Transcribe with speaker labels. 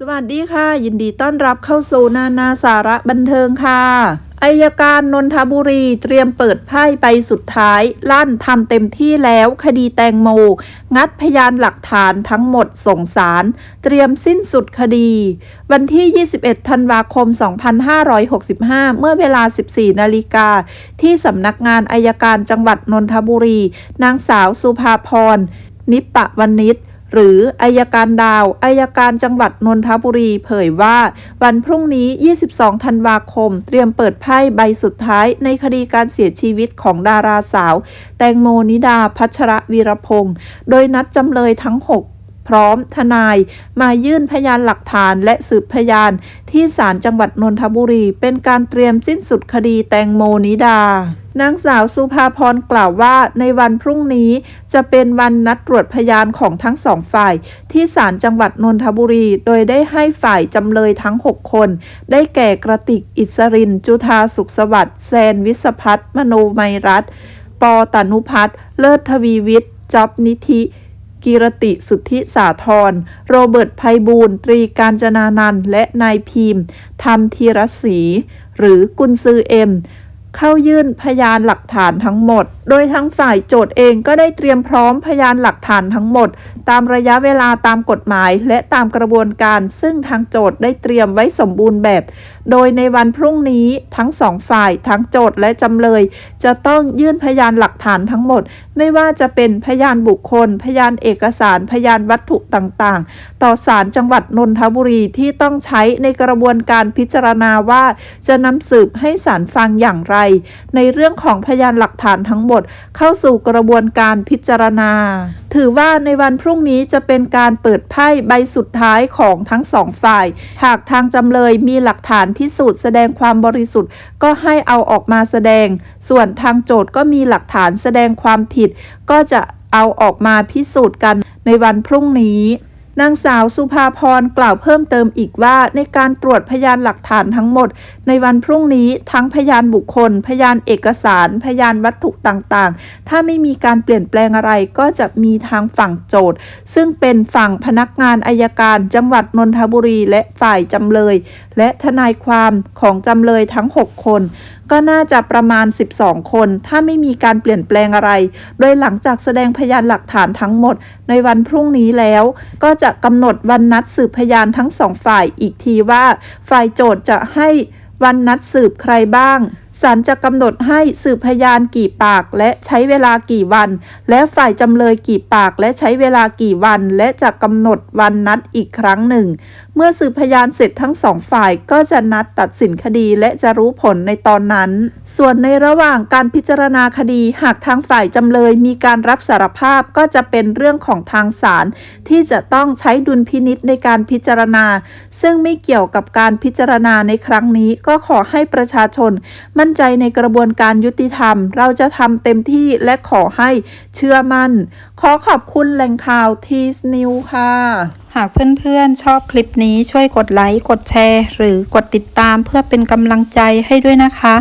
Speaker 1: สวัสดีค่ะ ยินดีต้อนรับเข้าสู่นานาสาระบันเทิงค่ะอายการนนทบุรีเตรียมเปิดไพ่ไปสุดท้าย ลั่นทำเต็มที่แล้วคดีแตงโม งัดพยานหลักฐานทั้งหมดส่งสาร เตรียมสิ้นสุดคดี วันที่ 21 ธันวาคม 2565 เมื่อเวลา 14 นาฬิกา ที่สำนักงานอายการจังหวัดนนทบุรี นางสาวสุภาพร นิปปะวันนิช หรืออายการดาวอายการจังหวัดนนทบุรีเผยว่า วันพรุ่งนี้ 22 ธันวาคม เตรียมเปิดไพ่ใบสุดท้ายในคดีการเสียชีวิตของดาราสาว แตงโมนิดาพัชรวีรพงศ์โดยนัดจำเลยทั้ง 6พร้อมทนายมายื่นพยานหลักฐานและสืบพยานที่ศาลจังหวัดนนทบุรี เป็นการเตรียมสิ้นสุดคดีแตงโมนิดา นางสาวสุภาพรกล่าวว่าในวันพรุ่งนี้จะเป็นวันนัดตรวจพยานของทั้งสองฝ่าย ที่ศาลจังหวัดนนทบุรี โดยได้ให้ฝ่ายจำเลยทั้ง 6 คน ได้แก่กระติกอิสริน จุธาสุขสวัสดิ์แซนวิศพัฒน์มโนไมรัตน์ปอตนุพัฒน์เลิศทวีวิทย์จอบนิธิกิรติสุทธิสาธร โรเบิร์ตไพบูลย์ตรีการจนานันและนายพีมธรรมธีรศรีหรือกุนซือเอ็ม เข้ายื่นพยานหลักฐานทั้งหมด โดยทั้งฝ่ายโจทย์เองก็ได้เตรียมพร้อมพยานหลักฐานทั้งหมด ตามระยะเวลาตามกฎหมายและตามกระบวนการ ซึ่งทางโจทย์ได้เตรียมไว้สมบูรณ์แบบ โดยในวันพรุ่งนี้ทั้งสองฝ่ายทั้งโจทย์และจำเลย จะต้องยื่นพยานหลักฐานทั้งหมด ไม่ว่าจะเป็นพยานบุคคล พยานเอกสาร พยานวัตถุต่างๆ ต่อศาลจังหวัดนนทบุรีที่ต้องใช้ในกระบวนการพิจารณาว่า จะนำสืบให้ศาลฟังอย่างไรในเรื่องของพยานหลักฐานทั้งหมดเข้าสู่กระบวนการพิจารณา ถือว่าในวันพรุ่งนี้จะเป็นการเปิดไพ่ใบสุดท้ายของทั้งสองฝ่าย หากทางจำเลยมีหลักฐานพิสูจน์แสดงความบริสุทธิ์ ก็ให้เอาออกมาแสดง ส่วนทางโจทย์ก็มีหลักฐานแสดงความผิด ก็จะเอาออกมาพิสูจน์กันในวันพรุ่งนี้ นางสาวสุภาพรกล่าวเพิ่มเติมอีกว่า ในการตรวจพยานหลักฐานทั้งหมด ในวันพรุ่งนี้ทั้งพยานบุคคล พยานเอกสาร พยานวัตถุต่างๆ ถ้าไม่มีการเปลี่ยนแปลงอะไรก็จะมีทางฝั่งโจทย์ ซึ่งเป็นฝั่งพนักงานอายการ จังหวัดนนทบุรีและฝ่ายจำเลย และทนายความของจำเลยทั้ง 6 คน ก็น่าจะประมาณ 12 คน ถ้าไม่มีการเปลี่ยนแปลงอะไร โดยหลังจากแสดงพยานหลักฐานทั้งหมดในวันพรุ่งนี้แล้ว ก็จะกำหนดวันนัดสืบพยานทั้งสองฝ่ายอีกทีว่า ฝ่ายโจทย์จะให้วันนัดสืบใครบ้าง ศาลจะกำหนดให้สืบพยานกี่ปากและใช้เวลากี่วัน และฝ่ายจำเลยกี่ปากและใช้เวลากี่วัน และจะกำหนดวันนัดอีกครั้งหนึ่ง เมื่อสืบพยานเสร็จทั้งสองฝ่ายก็จะนัดตัดสินคดีและจะรู้ผลในตอนนั้น ส่วนในระหว่างการพิจารณาคดีหากทางฝ่ายจำเลยมีการรับสารภาพก็จะเป็นเรื่องของทางศาลที่จะต้องใช้ดุลพินิษในการพิจารณา ซึ่งไม่เกี่ยวกับการพิจารณาในครั้งนี้ก็ขอให้ประชาชนมั่นใจในกระบวนการยุติธรรม เราจะทำเต็มที่และขอให้เชื่อมั่น ขอขอบคุณแหล่งข่าวทีสนิวค่ะ หากเพื่อนๆ ชอบคลิปนี้ช่วยกดไลค์ กดแชร์ หรือกดติดตามเพื่อเป็นกำลังใจให้ด้วยนะคะ